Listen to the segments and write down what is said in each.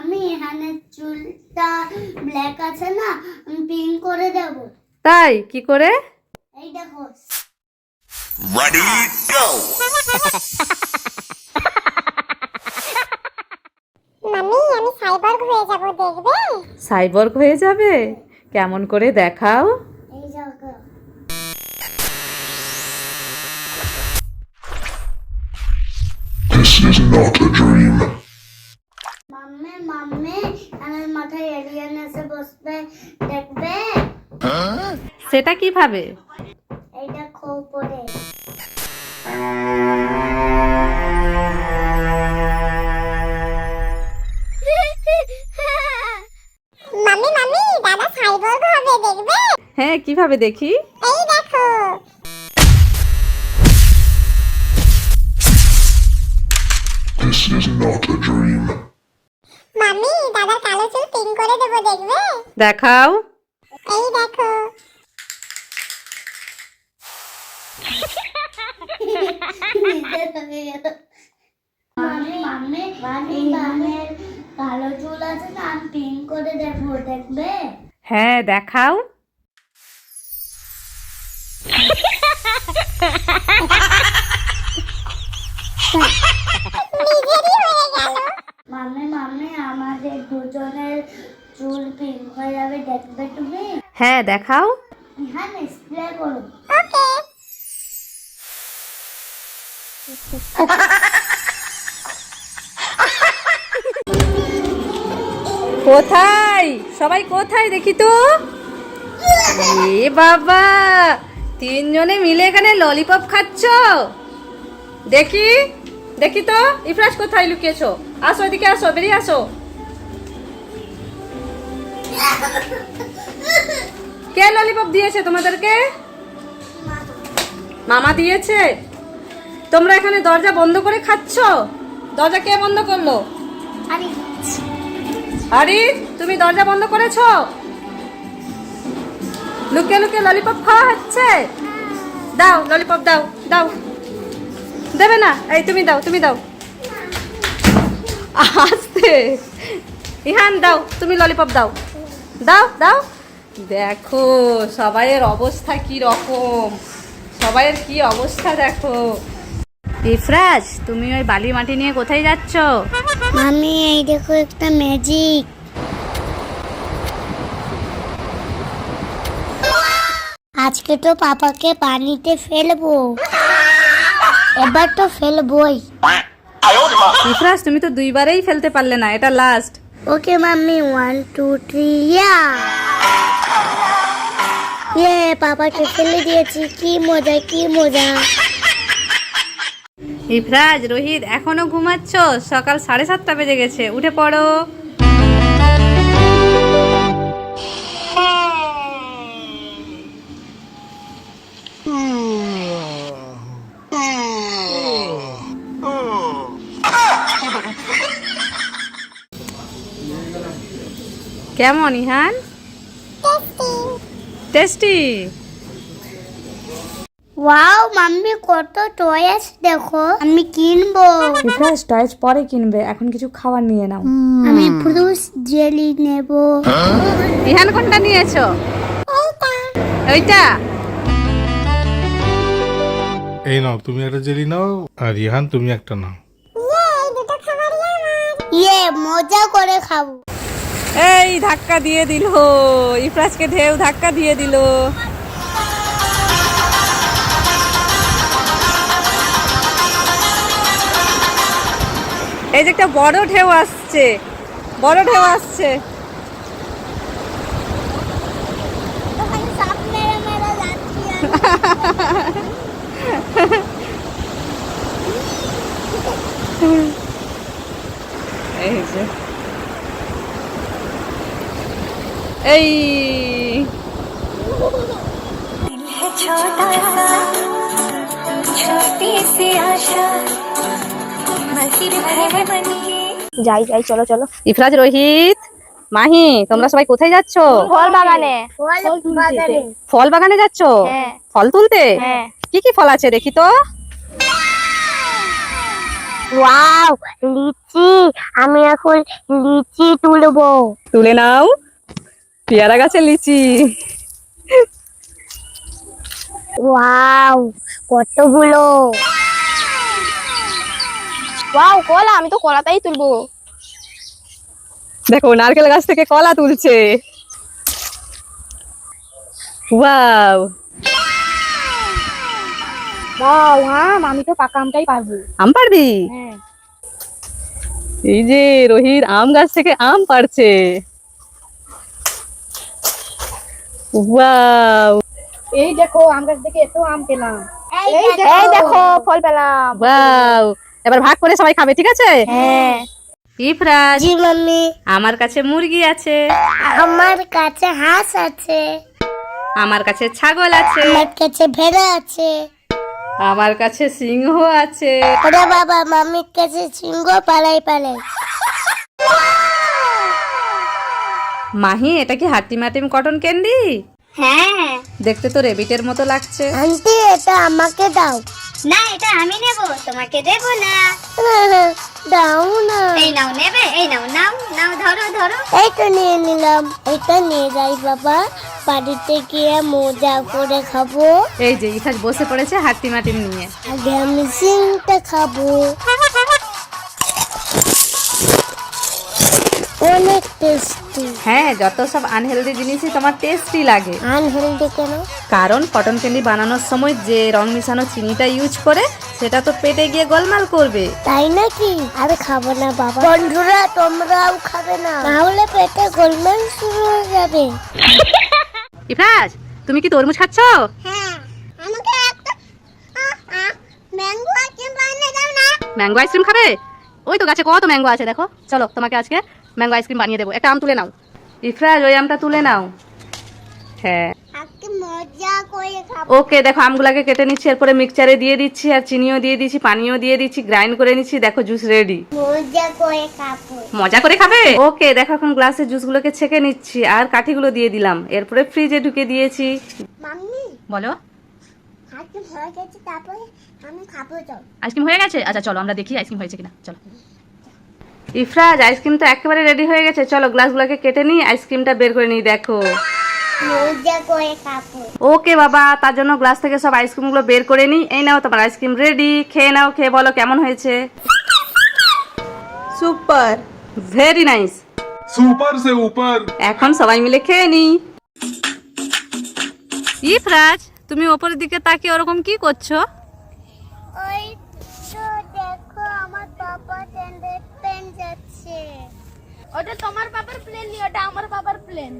মামি এখানে চুলটা ব্ল্যাক আছে না আমি পিঙ্ক করে দেব। তাই? কি করে? এই দেখো। Ready, go! মামি আমি সাইবর্গ হয়ে যাব দেখবে? সাইবর্গ হয়ে যাবে? কেমন করে দেখাও। এই This is not a dream. মাথায় এলিয়েন এসে বসবে দেখবে? সেটা কীভাবে? এই দেখো উপরে। মামি মামি দাদা সাইবর্গ হবে দেখবে? হ্যাঁ কীভাবে দেখি? এই দেখো। This is not a dream. মামি দাদার কালো চুল পিঙ্ক করে দেবো দেখবে? দেখাও। এই দেখো। মাম্মি মাম্মি মাম্মি কালো চুল আছে না আমি পিঙ্ক করে দেখব দেখবে? হ্যাঁ দেখাও। নিজেরই হয়ে গেল। মাম্মি মাম্মি আমাদের দুজনের চুল পিঙ্ক হয়ে যাবে দেখবে তুমি? হ্যাঁ দেখাও। হ্যাঁ করো। ওকে কোথায়? সবাই কোথায় দেখি তো? এ বাবা তিনজনে মিলে এখানে ললিপপ খাচ্ছ? দেখি দেখি তো ইফরাজ কোথায় লুকিয়েছো? আসো এদিকে আসো, বেরিয়ে আসো। কে ললিপপ দিয়েছে তোমাদেরকে? মামা দিয়েছে। তোমরা এখানে দরজা বন্ধ করে খাচ্ছ? দরজা কে বন্ধ করল? আরে তুমি দরজা বন্ধ করেছ? লুকিয়ে লুকিয়ে ললিপপ খাওয়া হচ্ছে? দাও ললিপপ দাও দাও। দেবে না? এই, তুমি দাও তুমি দাও। আস্তে। ইহান, দাও, তুমি ললিপপ দাও। দাও দাও। দেখো, সবাইয়ের অবস্থা কি রকম সবাইয়ের কি অবস্থা দেখো? ইফরাজ, তুমি ওই বালি মাটি নিয়ে কোথায় যাচ্ছ? মামি, এই দেখো একটা ম্যাজিক আজকে তো পাপাকে পানিতে ফেলব। এবার তো ফেলবই। ইফরাজ তুমি তো দুইবারেই ফেলতে পারলে না এটা last okay mummy one two three yeah yay পাপাকে ফেলে দিয়েছি কি মজা কি মজা। ইফরাজ রোহিত এখনও ঘুমাচ্ছ? সকাল সাড়ে সাতটা বেজে গেছে উঠে পড়ো। কেমন ইহান? টেস্টি ওয়াও মাম্মি কত টয়েস দেখো। আমি কিনবো। ইফরাজ টয়েস পরে কিনবে। এখন কিছু খাবার নিয়ে নাও। আমি ফ্রুটস জেলি নেব। ইহান কোনটা নিয়েছো? ওইটা এই নাও তুমি একটা জেলি নাও আর ইহান তুমি একটা নাও। এই দুটো খাবারই আমার। ইয়ে মজা করে খাব। এই ধাক্কা দিয়ে দিল, ইফরাজকে ঢেউ ধাক্কা দিয়ে দিল এই যে একটা বড় ঢেউ আসছে, বড় ঢেউ আসছে। এই যে এই। যাই যাই চলো চলো। ইফরাজ রোহিত মাহি তোমরা সবাই কোথায় যাচ্ছ? ফল বাগানে। ফল বাগানে। যাচ্ছ? হ্যাঁ। ফল তুলতে? হ্যাঁ। কি কি ফল আছে দেখি তো। লিচি। আমি এখন লিচি তুলবো। তুলে নাও। পেয়ারা গাছে লিচি। ওয়াও কতগুলো? ওয়াও কলা আমি তো কলাটাই তুলবো। দেখো নারকেল গাছ থেকে কলা তুলছে। ওয়াও। ওয়াও হ্যাঁ আমি তো পাকা আমটাই পারব। আম পারবি? হ্যাঁ। এই যে রোহিত আম গাছ থেকে আম পারছে। ওয়াও এই দেখো আম গাছ থেকে এত আম পেলাম। এই দেখো। ফল পেলাম। ওয়াও এবার ভাগ করে সবাই খাবে ঠিক আছে? হ্যাঁ। ইফরাজ জি মাম্মি। আমার কাছে মুরগি আছে। আমার কাছে হাঁস আছে। আমার কাছে ছাগল আছে। আমার কাছে ভেড়া আছে। আমার কাছে সিংহ আছে। ওরে বাবা মাম্মির কাছে সিংহ পালাই পালাই। মাহি এটা কি হাটিমাটিম কটন ক্যান্ডি? হ্যাঁ। দেখতে তো রেবিটের মতো লাগছে। আন্টি এটা আমাকে দাও। না এটা আমি নেব তোমাকে দেব না। দাও না। এই নাও নেবে এই নাও নাও নাও ধরো ধরো। এইটা নিয়ে নিলাম। এটা নিয়ে যাই বাবা বাড়িতে গিয়ে মজা করে খাব। এই যে ইফাজ বসে পড়েছে হাটিমাটিম নিয়ে। আগে আমি সিংটা খাব। অনেক টেস্টি হ্যাঁ যত সব আনহেলদি জিনিসই তোমার টেস্টি লাগে। আনহেলদি কেন? কারণ কটন ক্যান্ডি বানানোর সময় যে রং মিশানো চিনিটা ইউজ করে সেটা তো পেটে গিয়ে গোলমাল করবে। তাই নাকি? আরে খাব না বাবা। বন্ধুরা তোমরাও খাবে না। তাহলে পেটে গোলমাল শুরু হয়ে যাবে। ইফরাজ তুমি কি তরমুজ খাচ্ছ? হ্যাঁ আমাকে একটা ম্যাঙ্গো আইসক্রিম বানিয়ে দাও না। ম্যাঙ্গো আইসক্রিম খাবে? ওই তো গাছে কত ম্যাঙ্গো আছে দেখো। চলো তোমাকে আজকে ম্যাঙ্গো আইসক্রিম বানিয়ে দেবো। একটা আম তুলে নাও। ইফরাজ ওই আমটা তুলে নাও। হ্যাঁ। ওকে দেখো আমগুলাকে কেটে নিচ্ছি এরপরে মিক্সচারে দিয়ে দিচ্ছি আর চিনিও দিয়ে দিচ্ছি পানিও দিয়ে দিচ্ছি গ্রাইন্ড করে নিচ্ছি দেখো জুস রেডি মজা করে খাব। ওকে দেখো এখন গ্লাসে জুসগুলোকে ছেঁকে নিচ্ছি আর কাঠিগুলো দিয়ে দিলাম। এরপরে ফ্রিজে ঢুকে দিয়েছি। বলো। হয়ে আইসক্রিম হয়ে গেছে? আচ্ছা চলো আমরা দেখি আইসক্রিম হয়েছে কিনা। চলো। ইফরাজ আইসক্রিম তো একেবারে রেডি হয়ে গেছে। চলো গ্লাসগুলোকে কেটে নিই আইসক্রিমটা বের করে নিই দেখো। ওকে বাবা তার জন্য গ্লাস থেকে সব আইসক্রিমগুলো বের করে নিই। এই নাও তোমার আইসক্রিম রেডি খেয়ে নাও খেয়ে বলো কেমন হয়েছে। সুপার ভেরি নাইস সুপার সে উপর এখন সবাই মিলে খেয়ে নি ইফরাজ তুমি ওপরের দিকে তাকিয়ে ওরকম কি করছ? ওই ওটা তোমার বাবার প্লেন নি ওটা আমার বাবার প্লেন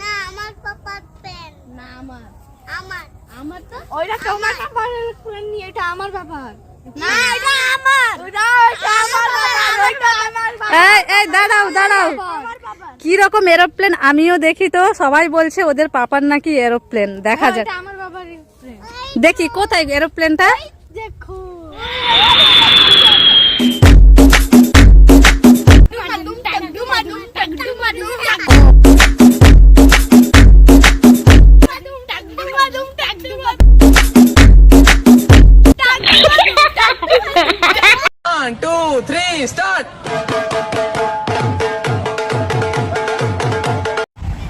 না আমার পাপার প্লেন না আমার আমার আমার তো ওইটা তোমার বাবার প্লেন নি এটা আমার বাবার না এটা আমার ওটা ওটা আমার বাবার ওটা আমার বাবার এই এই দাঁড়াও দাঁড়াও কি রকম এরোপ্লেন আমিও দেখি তো সবাই বলছে ওদের পাপার নাকি এরোপ্লেন দেখা যাক এটা আমার বাবার প্লেন দেখি কোথায় এরোপ্লেনটা দেখো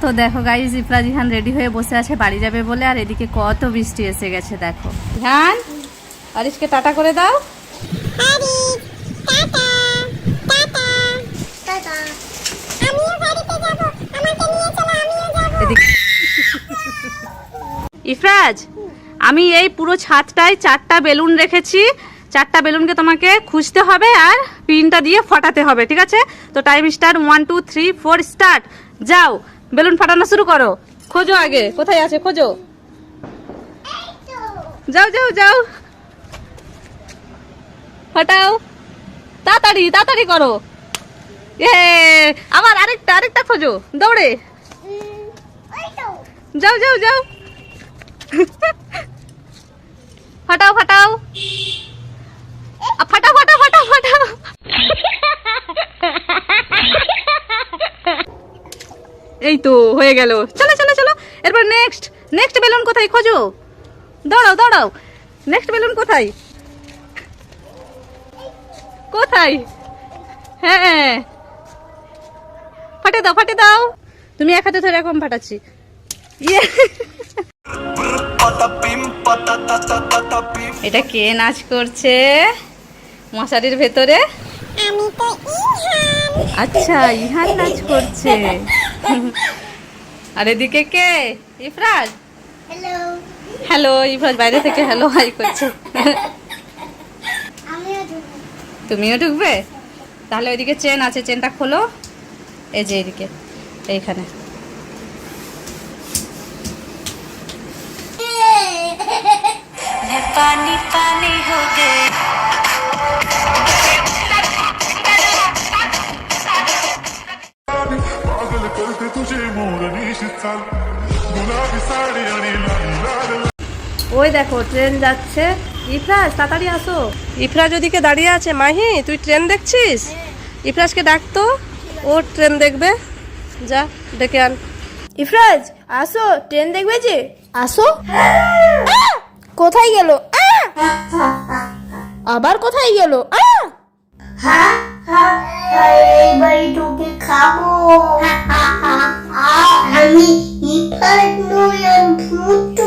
তো দেখো গাইজ ইফরাজ ইহান রেডি হয়ে বসে আছে, বাড়ি যাবে বলে। আর এদিকে কত বৃষ্টি এসে গেছে, দেখো। ইহান আরিশকে টাটা করে দাও। ইফরাজ, আমি এই পুরো ছাদটায় চারটা বেলুন রেখেছি। চারটা বেলুনকে তোমাকে খুঁজতে হবে আর পিনটা দিয়ে ফটাতে হবে, ঠিক আছে? তো time start one two three four start যাও। বেলুন ফাটানো শুরু করো। খোঁজো আগে। কোথায় আছে? খোঁজো। যাও যাও যাও। ফাটাও। তাড়াতাড়ি তাড়াতাড়ি করো। এ আবার আরেকটা আরেকটা খোঁজো। দৌড়ে। যাও যাও যাও। ফাটাও ফাটাও আ, ফাটাও ফাটাও ফাটাও ফাটাও এই তো হয়ে গেল। চলো চলো চলো। এরপর নেক্সট নেক্সট বেলুন কোথায় খোঁজো? দাঁড়াও দাঁড়াও। নেক্সট বেলুন কোথায়? কোথায়? হ্যাঁ ফাটে দাও ফাটে দাও। তুমি এক হাতে ধরে এখন ফাটাচ্ছি। ইয়ে এটা কে নাচ করছে মশারির ভেতরে? আচ্ছা ইহান নাচ করছে। আর এদিকে কে? ইফরাজ? হ্যালো হ্যালো ইফরাজ বাইরে থেকে হ্যালো হাই করছে। তুমিও ঢুকবে? তাহলে ওইদিকে চেন আছে চেনটা খোলো। এই যে এদিকে এইখানে। পানি পানি হবে ওই দেখো ট্রেন যাচ্ছে। ইফরাজ তাড়াতাড়ি আসো। ইফরাজ ওদিকে দাঁড়িয়ে আছে মাহি তুই ট্রেন দেখছিস? ইফরাজকে ডাকতো ও ট্রেন দেখবে। যা ডেকে আন। ইফরাজ আসো ট্রেন দেখবে যে? আসো। কোথায় গেল? আবার কোথায় গেল? এই বাড়ি ঢুকে খাব। আমি ইফাত নই আমি ভূত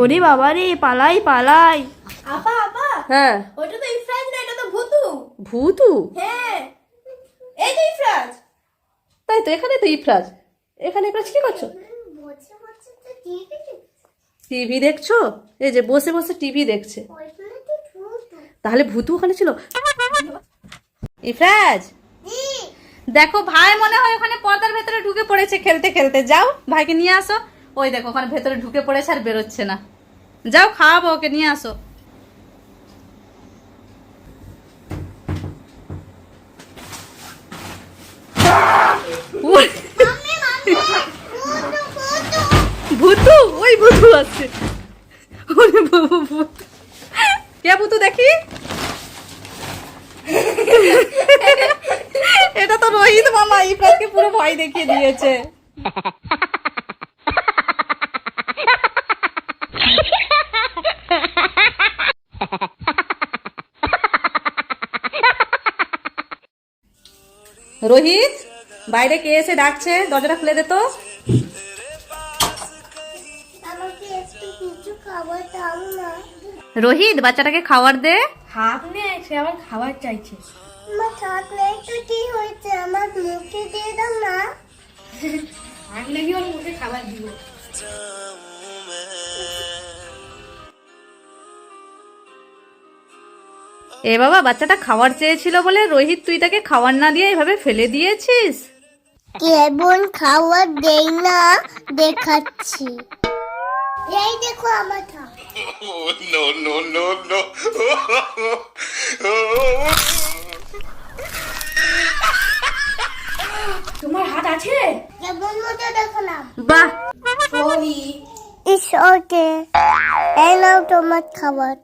ওরে বাবা রে পালাই পালাই। আপা আপা হ্যাঁ। ওটা তো ইফরাজ না এটা তো ভূতু। ভূতু? হ্যাঁ। এই তো ইফরাজ। তাই তো এখানে তো ইফরাজ। এখানে ইফরাজ কি করছ? বসে বসে তো টিভি টিভি দেখছ? এই যে বসে বসে টিভি দেখছে। তাহলে ভূতু ওখানে ছিল? ইফরাজ? দেখো, ভাই মনে হয় ওখানে পর্দার ভেতরে ঢুকে পড়েছে খেলতে খেলতে। যাও, ভাইকে নিয়ে আসো। ওই দেখো, ওখানে ভেতরে ঢুকে পড়েছে আর বেরোচ্ছে না। যাও, খাওয়াবো ওকে, নিয়ে আসো। ভূতু, ওই ভূতু আছে। কে ভূতু দেখি? এটা তো রোহিত মামা ইফরাজকে পুরো ভয় দেখিয়ে দিয়েছে। রোহিত বাইরে কে এসে ডাকছে? দরজাটা খুলে দে তো। আমাকে একটু কিছু খাবার দাও না। রোহিত বাচ্চাটাকে খাবার দে। হাত নিয়ে সে আবার খাবার চাইছে। আমার থাকলে তো কি হয়েছে? আমার মুখে দিয়ে দাও না আমি নাকি ওর মুখে খাবার দিব। এ বাবা বাচ্চাটা খাবার চেয়েছিল বলে রোহিত তুই তাকে খাবার না দিয়ে এভাবে ফেলে দিয়েছিস? কেবল খাবার দেই না দেখাচ্ছি। এই দেখো আমার no no no no তোমার হাত আছে বাহ সরি ইস ওকে এই নাও তোমার খাবার